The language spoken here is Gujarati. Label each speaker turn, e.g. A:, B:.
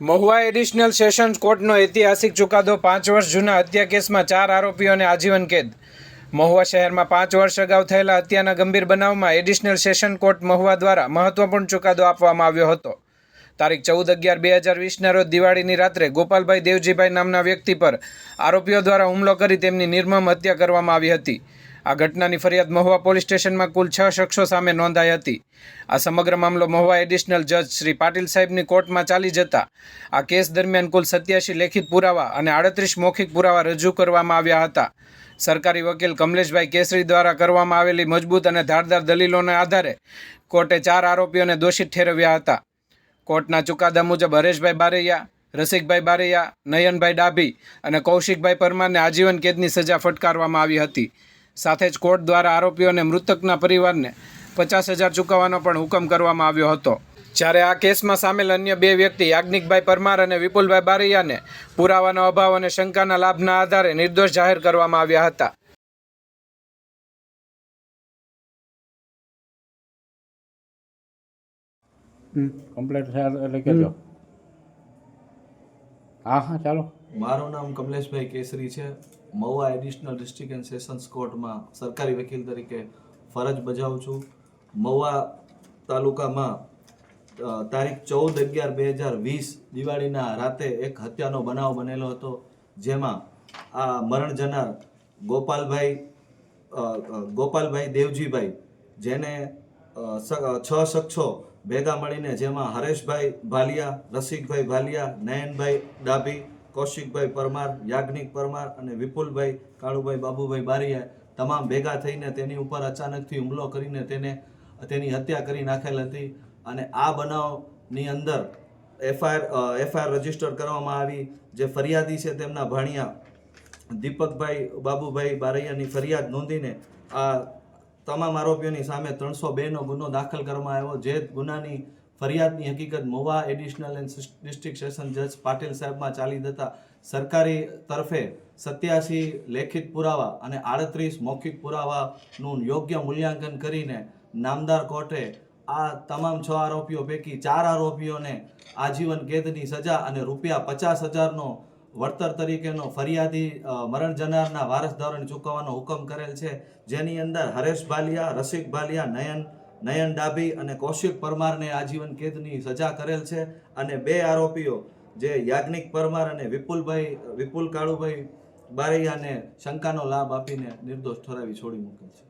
A: મહુવા એડિશનલ સેશન્સ કોર્ટનો ઐતિહાસિક ચુકાદો પાંચ વર્ષ જૂના હત્યા કેસમાં ચાર આરોપીઓને આજીવન કેદ. મહુવા શહેરમાં પાંચ વર્ષ અગાઉ થયેલા હત્યાના ગંભીર બનાવમાં એડિશનલ સેશન કોર્ટ મહુવા દ્વારા મહત્વપૂર્ણ ચુકાદો આપવામાં આવ્યો હતો. તારીખ ચૌદ અગિયાર બે હજાર વીસના રોજ દિવાળીની રાત્રે ગોપાલભાઈ દેવજીભાઈ નામના વ્યક્તિ પર આરોપીઓ દ્વારા હુમલો કરી તેમની નિર્મમ હત્યા કરવામાં આવી હતી. આ ઘટનાની ફરિયાદ મહુવા પોલીસ સ્ટેશનમાં કુલ છ શખ્સો સામે નોંધાઈ હતી. આ સમગ્ર મામલો મહુવા એડિશનલ જજ શ્રી પાટીલ સાહેબની કોર્ટમાં ચાલી જતા. આ કેસ દરમિયાન કુલ સત્યાસી લેખિત પુરાવા અને આડત્રીસ મૌખિક પુરાવા રજૂ કરવામાં આવ્યા હતા. સરકારી વકીલ કમલેશભાઈ કેસરી દ્વારા કરવામાં આવેલી મજબૂત અને ધારદાર દલીલોના આધારે કોર્ટે ચાર આરોપીઓને દોષિત ઠેરવ્યા હતા. કોર્ટના ચુકાદા મુજબ હરેશભાઈ બારૈયા, રસિકભાઈ બારૈયા, નયનભાઈ ડાભી અને કૌશિકભાઈ પરમારને આજીવન કેદની સજા ફટકારવામાં આવી હતી. સાથે જ કોર્ટ દ્વારા આરોપીઓને મૃતકના પરિવારને પચાસ હજાર ચૂકવવાનો પણ હુકમ કરવામાં આવ્યો હતો. જ્યારે આ કેસમાં સામેલ અન્ય બે વ્યક્તિ યાજ્ઞિકભાઈ પરમાર અને વિપુલભાઈ બારૈયાને પુરાવાનો અભાવ અને શંકાના લાભના આધારે નિર્દોષ જાહેર કરવામાં આવ્યા હતા.
B: કમ્પ્લેટ થયા એટલે કહેજો. હા હા ચાલો.
C: મારું નામ કમલેશભાઈ કેસરી છે. Mahuva additional district and sessions કોર્ટમાં સરકારી વકીલ તરીકે ફરજ બજાવું છું. મહુવા તાલુકામાં તારીખ ચૌદ અગિયાર બે હજાર વીસ દિવાળીના રાતે એક હત્યાનો બનાવ બનેલો હતો, જેમાં આ મરણ જનાર ગોપાલભાઈ ગોપાલભાઈ દેવજીભાઈ, જેને છ શખ્સો ભેગા મળીને જેમાં હરેશભાઈ ભાલિયા, રસિકભાઈ ભાલિયા, નયનભાઈ ડાભી કૌશિકભાઈ પરમાર, યાજ્ઞિક પરમાર અને વિપુલભાઈ, કાળુભાઈ, બાબુભાઈ બારીયા તમામ ભેગા થઈને તેની ઉપર અચાનકથી હુમલો કરીને તેને તેની હત્યા કરી નાખેલ હતી અને આ બનાવની અંદર એફઆઈઆર એફઆઈઆર રજિસ્ટર કરવામાં આવી. જે ફરિયાદી છે તેમના ભાણિયા દીપકભાઈ, બાબુભાઈ બારૈયાની ફરિયાદ નોંધીને આ તમામ આરોપીઓની સામે ત્રણસો બેનો ગુનો દાખલ કરવામાં આવ્યો. જે ગુનાની ફરિયાદની હકીકત મોવા એડિશનલ એન્ડ ડિસ્ટ્રિક્ટ સેશન જજ પાટીલ સાહેબમાં ચાલી જતા સરકારી તરફે સત્યાસી લેખિત પુરાવા અને આડત્રીસ મૌખિક પુરાવાનું યોગ્ય મૂલ્યાંકન કરીને નામદાર કોર્ટે આ તમામ છ આરોપીઓ પૈકી ચાર આરોપીઓને આજીવન કેદની સજા અને રૂપિયા પચાસ હજારનો વળતર તરીકેનો ફરિયાદી મરણ જનારના વારસદારોને ચૂકવવાનો હુકમ કરેલ છે. જેની અંદર હરેશ ભાલિયા, રસિક ભાલિયા, નયન નયન ડાભી અને કૌશિક પરમારને આજીવન કેદની સજા કરેલ છે અને બે આરોપીઓ, જે યાજ્ઞિક પરમાર અને વિપુલભાઈ, વિપુલ કાળુભાઈ બારૈયાને શંકાનો લાભ આપીને નિર્દોષ ઠરાવી છોડી મૂકે છે.